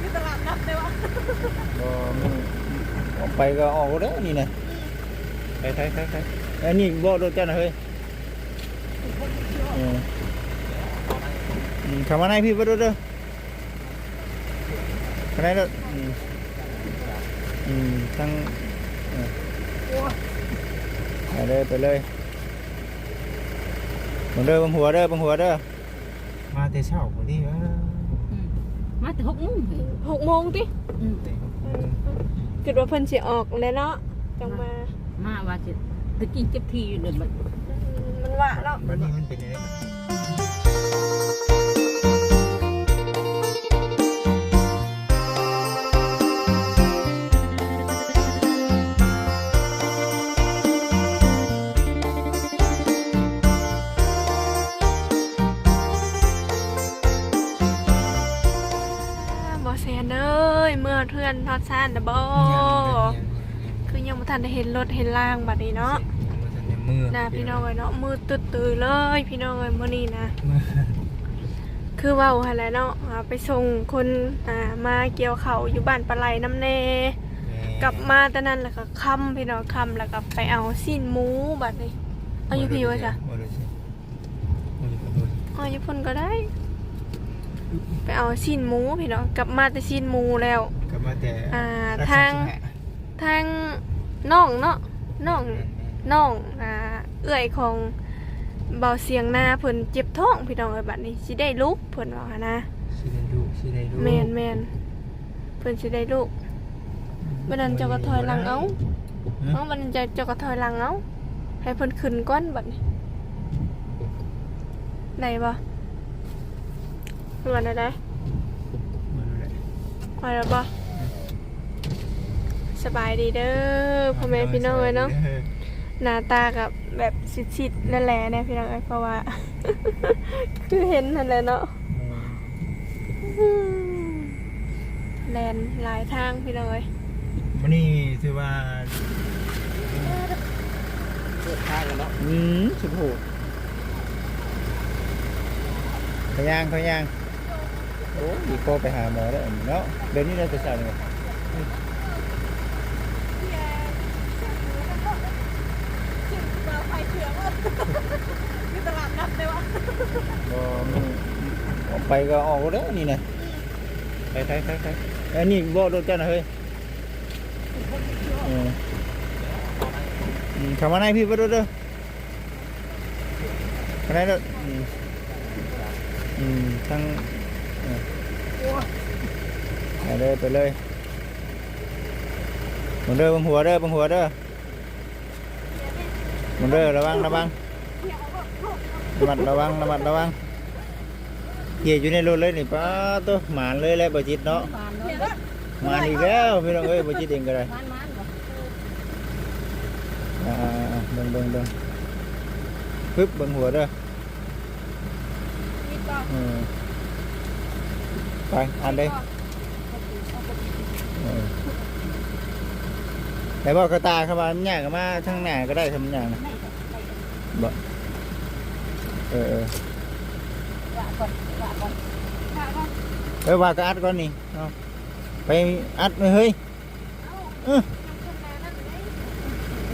ที่ตลาดนัดได้วะบ่มีออกไปก็ออกแล้วนี่นะไปไปไปไปอันนี้บ่รถเจ้าน่ะเฮ้ยเอออืมเข้ามาในพี่บ่รถเด้อเข้าในรถอืมอืมทั้งเออไปเลยไปเลยบังเด้อบังหัวเด้อบังหัวเด้อมาแต่เช้าพุ่นนี่วะ มาแต่หกโมงเลยหกโมงติอืมคิดว่าเพิ่นสิออกแล้วเนาะจังมามาว่าจะตะกี้เจ็บทีอยู่เดินมันมันว่าเนาะวันนี้มันเป็นยังไง อเพื่อนทอดซ่านนะบ่คือยังบ่ทันได้เห็นรถเห็นล่างบัดนี้เนาะมือนะพี่น้องเอ้ยเนาะมือตื้อๆเลย พี่น้องเอ้ยมื้อนี้นะมือคือเว้าหั่นแหละเนาะอ่าไปส่งคนอ่ามาเกี่ยวเขาวอยู่บ้านปลาไหลน้ำแน่กลับมาแต่นั้นแล้วก็ค่ำพี่น้องค่ำแล้วก็ไปเอาสิ้นหมูบัดนี้เอาอยู่พี่วะจ้ะเอาอยู่พุ่นก็ได้ ไปเอาสิ้นหมูพี่น้องกลับมาแต่สิ้นหมูแล้วกลับมาแต่อ่าทางทางน้องเนาะน้องน้องอ่าเอื้อยของเบาเสียงหน้าเพิ่นเจ็บท้องพี่น้องเอ้ยบัดนี้สิได้ลูกเพิ่นว่าหั้นนะสิได้ดูสิได้ดูแมนแมนเพิ่นสิได้ลูกบัดนั้นเจ้าก็ถอยหลังเอาเอ้าบัดนั้นเจ้าเจ้าก็ถอยหลังเอาให้เพิ่นขึ้นก่อนบัดนี้ได้บ่ เพิ่นว่าได้ได้พอแล้วบ่สบายดีเด้อพ่อแม่พี่น้องเอ้ยเนาะหน้าตากับแบบสิดๆนั่นแหละเนี่ยพี่น้องเอ้ยเพราะว่า คือเห็นนั่นแหละเนาะแลนหลายทางพี่น้องเอ้ยวันนี้ถือว่าเปิดทางกันเนาะอืมสุดโหดขยางขยาง โอ้ดีโคไปหาหมอแล้วเนาะเดี๋ยวนี้เราจะใส่เลยที่ตลาดนัดได้วะบ่มีออกไปก็ออกแล้วนี่นะไปไปไปไปอันนี้บ่รถเจ้าน่ะเฮ้ยเอออืมเข้ามาในพี่บ่รถเด้อเข้าในรถอืมอืมทั้งเออ ไปเลยไปเลยบังเด้อบังหัวเด้อบังหัวเด้อบังเด้อระวังระวังระมัดระวังระมัดระวังเกียอยู่ในรถเลยนี่ป้าตัวหมานเลยแหล้วบจิตเนาะหมานอีกแล้วพี่น้องเอ้ยบจิตเองก็ได้บานมันบ่อ่าเบิ่งเบิ่งเบิ่งปึ๊บเบิ่งหัวเด้อไปอันเลยเออ แต่บอกกระตาเข้ามามันยากก็มาทางหน้าก็ได้ทำอย่างนะบ่เออเออว่าก่อนว่าก่อนเออว่าก็อัดก่อนนี่เอาไปอัดเลยเฮ้ยเออ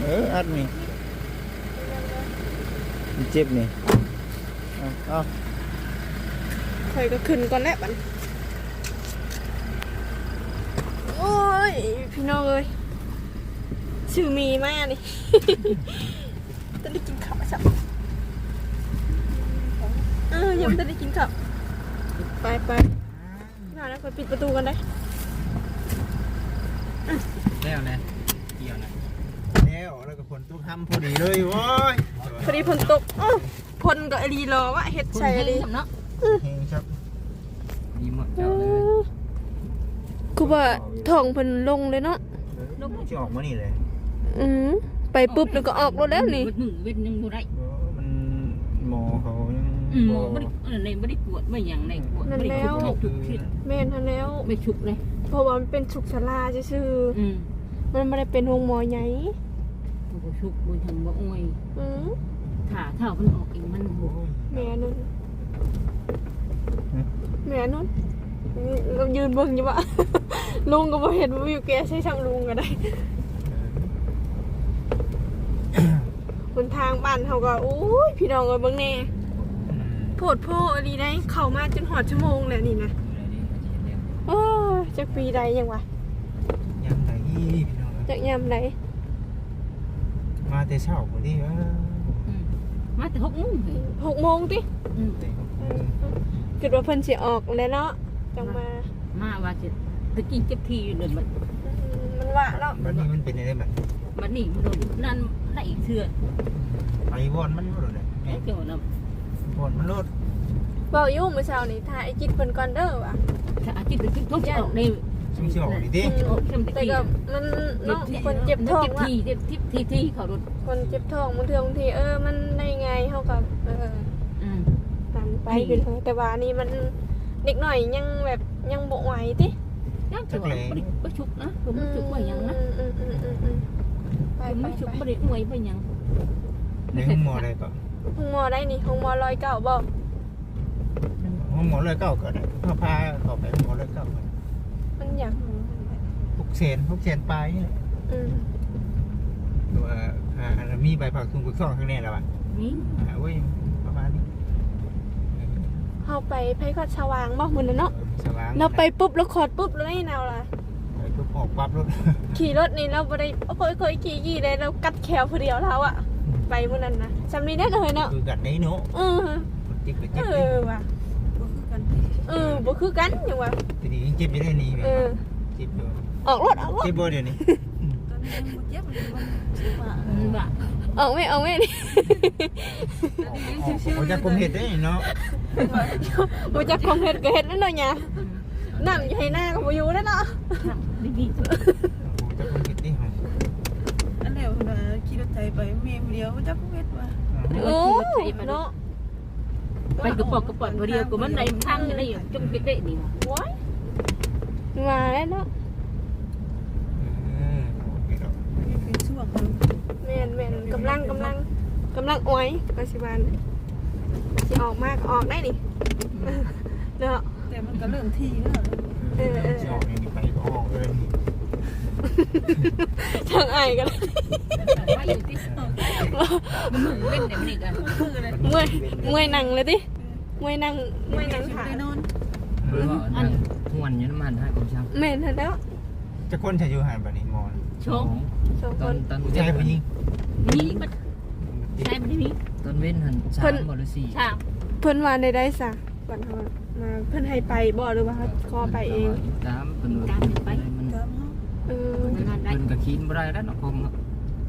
เอออัดนี่มันเจ็บนี่เอาเอา เคยก็ขึ้นก่อนแหละบัดโอ้ ย พี่น้องเอ้ยชื่อมีมากนี่ จะได้กินข้าวสักเออยังไม่ได้กินข้าวไปไปน่าแล้วไปปิดประตูกันได้แล้วนะเกี่ยวนะแล้วแล้วก็ผลตุกทำพอดีเลยโว้ยพอดีฝนตกอ้าวพลก็ไอรีรอวะเฮ็ดคุณใส่เฮดีงเนาะเฮงครับดีหมดเอเจ้าเลยอ คือว่าทองเพิ่นลงเลยเนาะลูกจะออกมานี่เลยอืมไปปุ๊บแล้วก็ออกรถแล้วนี่เวทหนึ่งเวทหนึ่งบ่ได้โอ้มันหมอเขายังอืมบ่บ่ได้เออในบ่ได้ปวดไม่หยังในปวดนั่นบ่ได้แล้วชุบทุกทิศแม่นทันแล้วไม่ชุบเลยเพราะว่ามันเป็นฉุกชราซื่ออืมๆมันไม่ได้เป็นโรงหมอใหญ่บ่ชุบบ่ทำบ่อ้อยอืมถ้าถ้ามันออกเองมันบ่แม่นุ่นแม่นุ่นเรายืนเบิ่งอยู่ว่า ลุงก็บ่เห็นว่าวิวแกใช้ช่างลุงก็ได้ บนทางบ้านเขาก็อุ้ยพี่น้องเอ้ยเบิ่งแน่โพดโพอันนี้ได้เข้ามาจนหอดชั่วโมงแล้วนี่นะโอ้ยจักปีใดยังวะยังไงพี่น้องจักยามใดมาแต่เช้าพอดีว่าอืมมาแต่หกโมงเลยหกโมงติอืมแต่คิดว่าเพิ่นสิออกแล้วเนาะจังมา มาว่าจะ ตะกี้เก็บทีอยู่เลยมันอืมมันว่าแล้ววันนี้มันเป็นอะไรแบบมันนี่มันโดนนั่นได้อีกเถื่อไปวอนมันรถเลยไอ้เจ้าน่ะวอนมันรถเว้าอยู่มื้อเช้านี่ถ่ายจิตเพิ่นก่อนเด้อว่ะถ้าอาทิตย์เป็นทุกออกในช่วงเช้าดีดิออกเข้มตะแต่กี้ก็มันเนาะคนเจ็บท้องเก็บว่ะทีเจ็บทิพทีที่เขารถคนเจ็บท้องบางเทื่อบางทีเออมันได้ไงเฮากับเอออืมตามไปเป็นเถอะแต่ว่านี่มันเด็กหน่อยยังแบบยังบ่ไหวติ ยังจะว่าบ่ได้บ่ชุกนะผมบ่ชุกว่าหยังนะอืมอืมอืมอืมอืมไปผมไปบ่ชุกไปบ่ได้อวยบ่หยังในห้องหมออะไรก็ห้องหมอได้นี่ห้องหมอร้อยเก้าบอกห้องหมอเลยเก้าก็ได้พาพาเข้าไปห้องหมอเลยเก้ามันอยากหกเซนหกเซนปลายนี่อืมตัวอ่ามีใบผักทุ่งกุกซ่องข้างในแล้วอะนี่อ่าเว้ยประมาณนี้ เฮาไปไผก็สว่างบ่มื้อนั้นเนาะสว่างเราไปปุ๊บแล้วขอดปุ๊บแล้วนี่แนวล่ะไปปุ๊บออกปั๊บรถขี่รถนี่เราบ่ได้โอ้ยเคยขี่ขี่เลยเรากัดแขวผู้เดียวแล้วอะไปมื้อนั้นนะจำนี้ได้เลยเนาะคือกัดในเนาะเออจิบไปเอจิบไปอว่ะเออบ่คือกันหยังวะทีนี้จิบไปได้นี่เออจิบอยู่ออกรถออกรถจิบบ่เดี๋ยวนี้ มันว่าออกไม่ออกไม่นี่เขาจะกลมเห็ดได้เนาะบ่จักของเฮ็ดก็เฮ็ดนั่นเนาะหยน้ำอยู่ให้หน้าก็บ่อยู่แล้วเนาะดีดีจะกลมเห็ดได้หรออันเดียวนะขี่รถไถไปเมียเดียวจักเม็ดว่าโอ้เนาะไปกระปอกกระปอกเดียวก็มันในทางนี่จมปิดได้นี่ว้ายมาแล้วเนาะ นี่คือ ช่วงแม่นแม่นกำลังกำลังกำลังอ้อยปัจจุบันสิออกมากออกได้นี่เนาะแต่มันก็เริ่มทีแล้วจะออกนี่ไปก็ออกเลยทางไอายกันเลยไปอยู่ที่มันมือเว้นแต่มันนี่กันคืออะไรเมื่อยเมื่อยนั่งเลยดิเมื่อยนั่งเมื่อยนั่งชิขาได้นอนอันห่วนอยู่น้ำมันให้ผมช่างแม่นเถอะแล้วจะคนจะอยู่หันแบบนี้มอนโชว์สองตคอนนตอนผู้ชายผู้หญิงนี่มันใช่มันนี่ตอนเว้นหันสามบหรือสี่ใช่เพิ่นว่าในได้สะก่อนเขามาเพิ่นให้ไปบ่หรือว่าเขาขอไปเอง ตามเป็นมันตามเฮาเอองานได้เป็นกระคินบ่ได้แล้วเนาะคง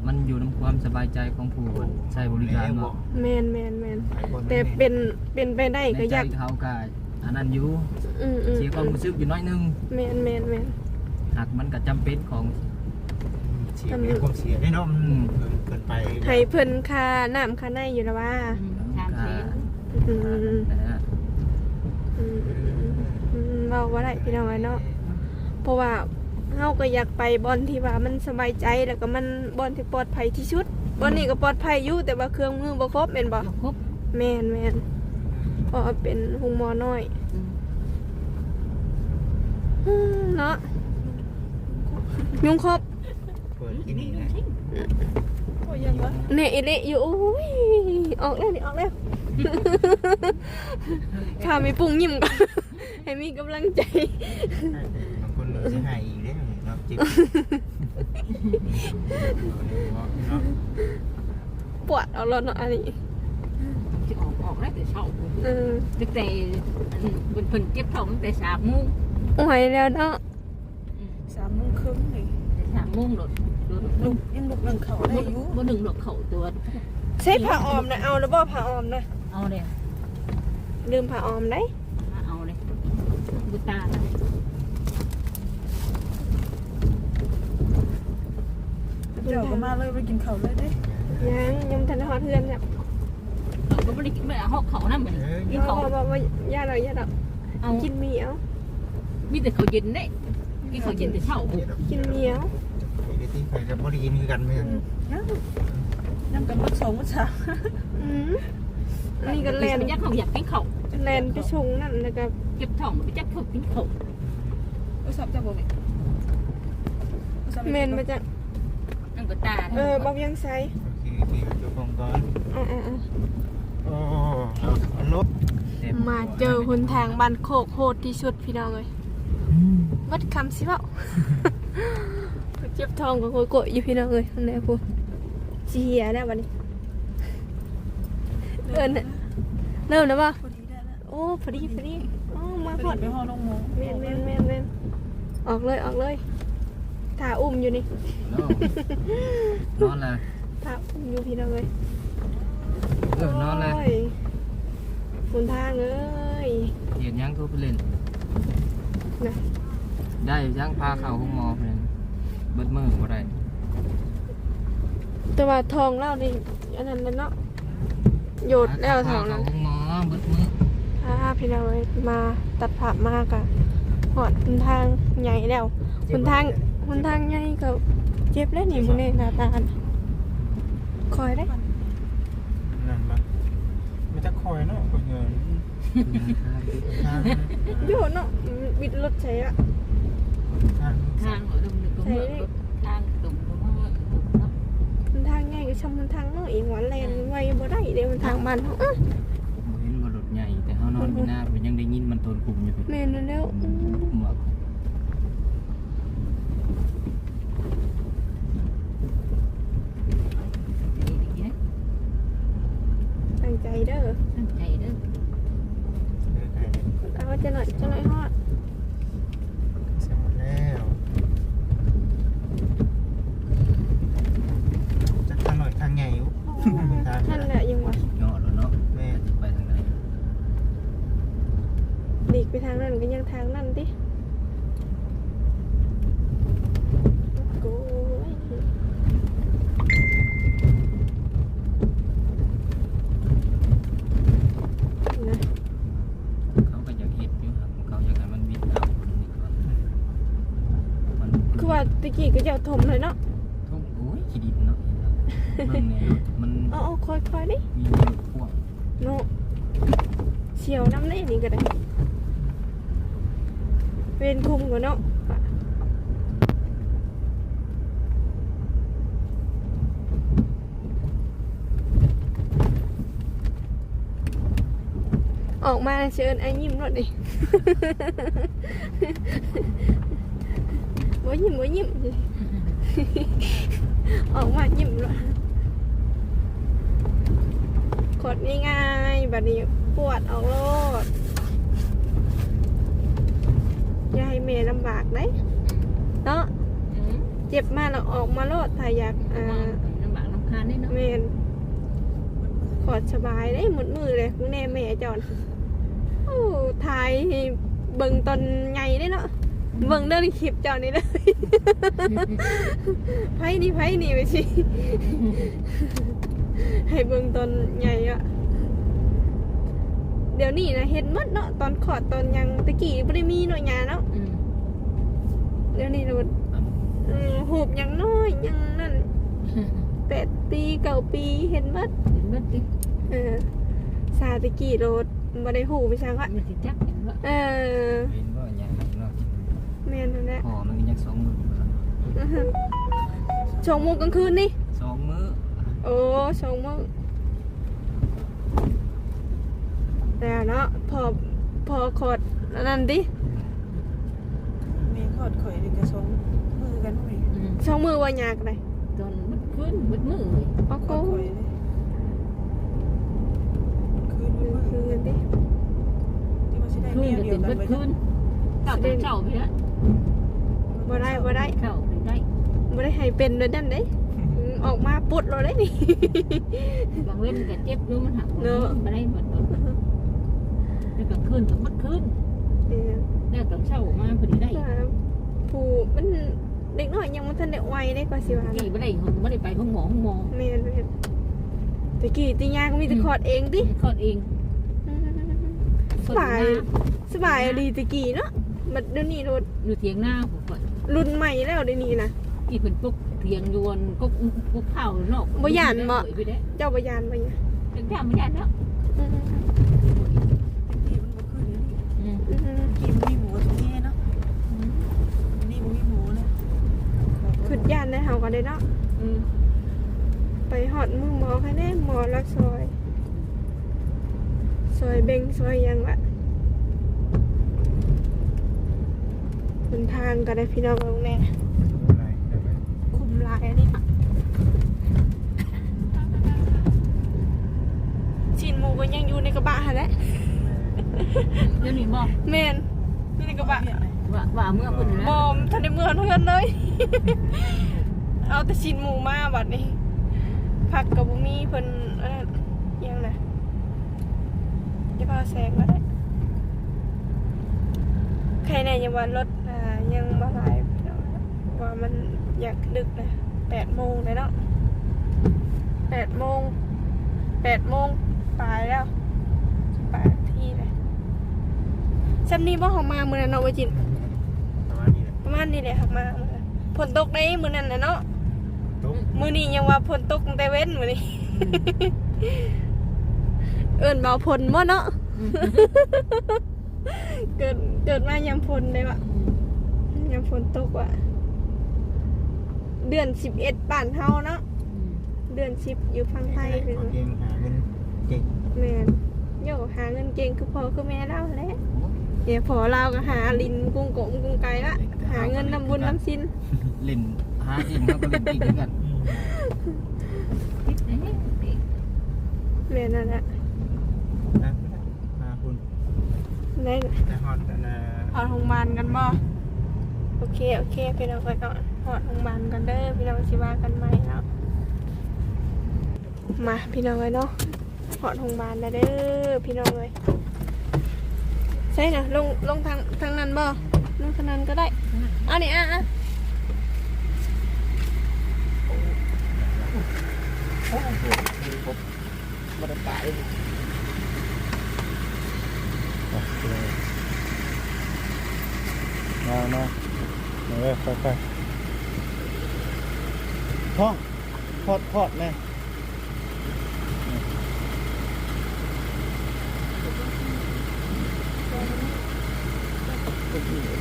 มันอยู่ในความสบายใจของผู้ใช้บริการเนาะแม่นแม่นแม่นแต่เป็นเป็นไปได้ในก็อใจยากเขาก็อันนั้นอยู่อืมอืมเสียความรู้สึกอยู่น้อยนึง แม่นแม่นแม่นหากมันก็จำเป็นของ เสียความเสียได้เนาะเกินไปให้เพิ่นค่าน้ำค่าในอยู่แล้วว่าชามเซนอืมนะฮะอืมอืมอืมเว้าบ่ได้พี่น้องเอ้ยเนาะเพราะว่าเฮาก็อยากไปบอนที่ว่ามันสบายใจแล้วก็มันบอนที่ปลอดภัยที่สุดบอนนี้ก็ปลอดภัยอยู่แต่ว่าเครื่องมือบ่ครบแม่นบ่ครบแม่นแม่นเพราะว่าเป็นหุงหมอน้อยอืมเนาะยุงครบ เปิดที่นี่นะโอ้ยังวะเนี่ยอิเละอยู่โอ้ยออกแล้วนี่ออกแล้วข้ามีปุ่งยิ้มก่อนให้มีกำลังใจบางคนจะหายอีกได้เนาะจิบเนาะปวดเอารถเนาะอันนี้จะออกออกได้แต่เช้าเออตั้งแต่เป็นเพิ่นเก็บท้องตั้งแต่สามโมงโอ้ยแล้วเนาะสามโมงครึ่งนี่แต่ สามโมงรถรถลุกยังลุกนั่งเขาได้อยู่บ่หนึ่งรถเข้าตัวใช้ผ้าออมนะเอาแล้วบ่ผ้าออมนะเอาเลยลืมผ้าออมได้เอาเลยบุตาเจ้าก็มาเลยไปกินข้าวเลยเด้ยังยังทันฮอดเพื่อนเนี่ยเราก็ไม่ได้ไม่เอาเขานะเหมือนกินบ่เขาบ่บ่บ่ย่าเราย่าเราเอากินเหมียวมีแต่เขาเย็นได้กินเขาเย็นแต่เช้ากินเหมียว เดี๋ยวที่ไปกับบริยินคือกันไหมยังยังกันบักสองบักสามอืมอันนี้ก็แลนยักเขาอยากกินเขาจะแลนไปชงนั่นแล้วก็เก็บท้องไปจักเขากินเขาโทรศัพท์จับบ่แม่โทรศัพท์เมนมาจากนั่นก็ตาเออบอกยังไซโอเคโอเคเจ้าของก่อนอ่าโอ้เอาเอารถๆมาเจอหนทางบ้านโคกโหดที่สุดพี่น้องเลยวัดคำสิเปล่า เจ็บท้องกับโกยโกยอยู่พี่น้องเลยข้างในพูจีเหียแล้ววันนี้เอินน่ะเริ่มแล้วป่ะพอดีได้แล้วโอ้พอดีพอดีอ๋อมาพพออดีดไปห้องน้องโมเมนเมนเมนเมนออกเลยออกเลยถ่าอุ้มอยู่นี่นอนเลยถ่าอุ้มอยู่พี่น้องเลยเออนอนเลยโยหนทางเอ้ยเหยียดยังโทรไปเล่นนะได้ยังพาเข้าห้องหมอเพิ่น เบิดมือบ่ได้แต่ว่าทองเล่านี่อันนั้นแล้วเนาะโยดแล้วทองพานั้นเข้าห้องหมอเบิดมือถ้าพี่น้องเอ้ยมาตัดผักมากอะหอดหนทางใหญ่แล้วหนทางหนทางใหญ่ก็เจ็บแล้วนี่มึงเนี่ยหน้าตาน่ะคอยได้นั่นมาไม่จะคอยเนาะคนเงินทางโยดเนาะบิดรถใช้อะ ทางทางหัวดมนึกก็เมื่อทางตรงก็เมื่อตรงเนาะหนทางไงก็ชมหนทางน้อยอีกหวานแลนไว้บ่ได้เดี๋ยวมันทางบ้านเฮาอะบ่เห็นว่ารถใหญ่แต่เฮานอนอยู่หน้าเพิ่นยังได้ยินมันโทนกลุ่มอยู่เพิ่นแม่นแล้วอื้อ หมวก ดีๆนะ ตั้งใจเด้อ ตั้งใจเด้อ เอาจะหน่อยจะหน่อยฮอด เสร็จแล้วจะทางหน่อยทางใหญ่อยู่ทาง นั่นแหละยังวะ ยอดแล้วเนาะ แม่ ไปทางไหน หลี กไปทางนั้นก็ยังทางนั้นติโก้ยนะเขาก็อยากเฮ็ดอยู่ครับเขาอยากให้มันวิดเอาคนนี้ก่อนมันคือว่าตะกี้ก็จะเอาถมเลยเนาะทุ่งโอ้ยขี้ดินเนาะเบิ่งแน่มันเอาเอาค่อยๆดิมีรถพ่วงเนาะเฉียวน้ำได้นี่ก็ได้ เวนคุมก่อนเนาะออกมาเชิญไอ้ยิ้มรถดิบ่ยิ้มบ่ยิ้มออกมายิ้มรถกดง่ายๆแบบนี้ปวดออกโลด อย่าให้เมย์ลำบากได้เนาะอืมเจ็บมาแล้วออกมาโลดถ้าอยากอ่าลำบากลำคาญได้เนาะเมนขอดสบายได้หมดมือเลยมึงแน่แม่จอนโอ้ถ่ายให้เบิ่งตอนไงได้เนาะเบิ่งเดินคลิปจอนนี่เลยไพ่นี่ไพ่นี่ไปสิให้เบิ่งตอนใหญ่อะเดี๋ยวนี้นะเห็นหมดเนาะตอนขอดตอนยังตะกี้บ่ได้มีเนาะยาเนาะอืม เดี๋ยวนี้เราเออหูบยังน้อยยังนั่นแปดปีเก้าปีเห็นหมดเห็นบ่ติเออซาตะกี้โรดบ่ได้หูไปช่างวะมันสิจักเห็นบ่เออเห็นว่าอย่างนั้นเนาะแม่นนั่นแหละพอมันก็ยังสองมืออยู่แล้วอื้อหือชงโมงกลางคืนนี่ สองมือโอ้ชงโมงแล้วเนาะพอพอขอดอันนั่นดิ เมย์ขอดข่อยเด็กกระชงมือกันหน่อยอืมช่องมือว่ายากเลยตอนมันขึ้นมันมือเลยโอ้ขโหอดข่อยเลยคืนคืมืออคือดิที่ว่าสิได้ขึ้เมีนยก็เดียเป็วนกันเบิดไปขึ้นกลับไปเจ้าไปแล้วบ่ได้บ่ได้เข้าไปได้บ่ได้ให้เป็นเลยนั่นเด้อืมออกมาปุดเราได้นี่บางเว้นก็เจ็บอยู่มันหักเนอะบ่ได้หมดแล้วกลางคืนก็มัดคืนเออแล้วตอนเช้ามาพอดีได้ ผู้มันเด็กน้อยยังมันทันได้ไวได้กว่าสิว่ากี่นะบ่ได้ห้องบ่ได้ไปห้องหมอห้องหมอแม่นแม่นตะกี้ตียาก็มีแต่ขอดเองติคลอดเองสบายสบายดีตะกี้เนาะบัดเดี๋ยวนี้รถอยู่เถียงหน้าผมก็รุ่นใหม่แล้วเดี๋ยวนี้นะอีเพิ่นปุ๊กเถียงยวนก็ปุ๊กข้าวนอกบ่ย้านบ่ไปได้เจ้าบ่ยานบ่เนี่ยจังจ้าบ่ย้านแล้วอืม เที่ กันเลยเนาะอืมไปหอดมือหมอค่ะแน่หมอรักซอย ซอยเบงซอยหยังละบนทางก็ได้พี่น้องเอาแน่อะไรเดี๋ยวไปคุมลายอันนี้ชินหมูก็ยังอยู่ในกระบะฮะแหละเดี๋ยวนี้บอกแมนอยู่ในกระบะว่าว่าเมื่อคุณนะบอมทันได้เมื่อเพื่อนเลย เอาแต่ชินหมูมาบัดนี้ ผักกับบุมีเพิ่นอันนั้นยังนะอย่าพาแซงมาได้ใครในยังวันรถอ่ายังมาหลายพี่น้องว่ามันอยากดึกนะแปดโมงเลยเนาะแปดโมงแปดโมงปลายแล้วปลายที่เลย ซัมนี้บ่ของมาเมื่อนั้นเนาะวาจินประมาณนี้แหละประมาณนี้เลยครับมามื้อนั้นฝนตกในมื้อนั้นน่ะเนาะตุ๊กมื้อนี้ยังว่าฝนตกตั้งแต่เว้นมื้อนี้ เอิ้นเบาฝนบ่เนาะ เกิดเกิดมายามฝนได้ว่ะยามฝนตกว่ะ เดือน11บ้านเฮาเนาะ เดือน10อยู่ฝั่งไทยเป็นเก่งหาเงินเก่งแม่นโยหาเงินเก่งคือพ่อคือแม่เราแหละ เดี๋ยวพอเราก็หาลินกุ้งโกงกุ้งไก่ละหาเงินนำบุญนำสินเล่นหาเองแล้วก็เล่นอีกเหมือนกันแม่นั่นแหละนะมาคุณได้ในฮอตนะหอดโรงพยาบาลกันบ่โอเคโอเคพี่น้องไปก่อนหอดโรงพยาบาลกันเด้อพี่น้องสิว่ากันไหมเนาะมาพี่น้องเลยเนาะหอดโรงพยาบาลแล้วเด้อพี่น้องเลย ใช่นะลงลงทางทางนั้นบ่ลงทางนั้นก็ได้เอันนี้อะอะมาตายมามามาเลยค่อยๆท้องทอดทอดแม่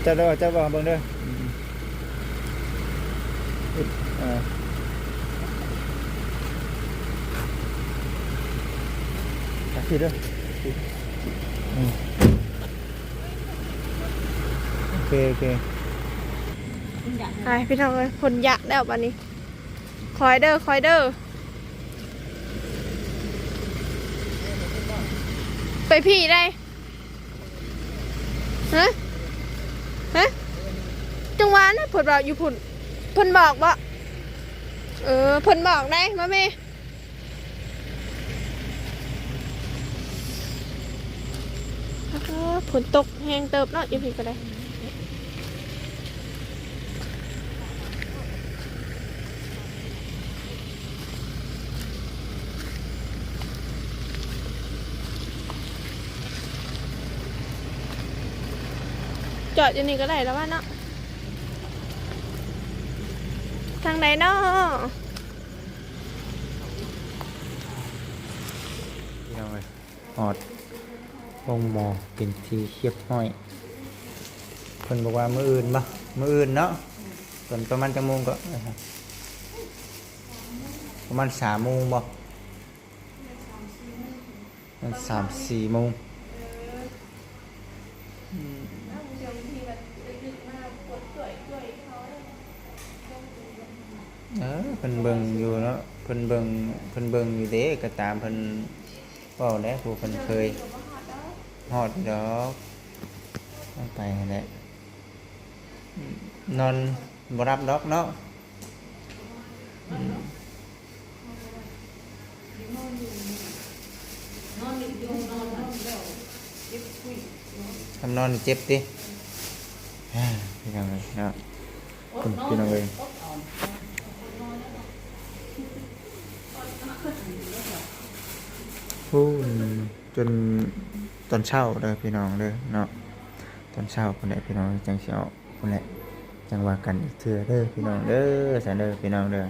จะเด้อจะบอกเบิ่งเด้ออ่าจักสิเด้ออืมโอเคโอเคไปพี่น้องเลยผลยะแล้วบัดนี้ คอยเด้อคอยเด้อไปพี่ได้ ฮะฮะจังหวะนะผลบอกอยู่ผุนผลบอกบ่เออผลบอกได้มาเมแล้วก็ฝนตกแห้งเติบเนาะอยู่พี่ก็ได้ จอดอยู่นี่ก็ได้แล้วว่าเนาะทางไหนเนาะพี่น้องเลยหอดลงหมอเป็นทีเชียบห้อยเพิ่นบอกว่ามืออื่นบ่มื้ออื่นเนาะส่วนประมาณจังโมงก็ประมาณสามโมงบ่มันสามสี่โมงเออเพิ่นเบิ่งอยู่เนาะ เพิ่นเบิ่งเพิ่นเบิ่งอยู่เด้ก็ตามเพิ่นเว้าแล้วผู้เพิ่นเคยฮอดดอกต้องไปนั่นแหละอืมนอนบ่รับดอกเนาะอืมทำนอนเจ็บดิอ่าพี่น้องเลยเนาะคุณพี่น้องเลย พูน จนตอนเช้าเลยพี่น้องเลยเนาะตอนเช้าคนไหนพี่น้องจังสิเอาคนไหนจังว่ากันอีกเทื่อเด้อพี่น้องเด้อสันเด้อพี่น้องเด้อ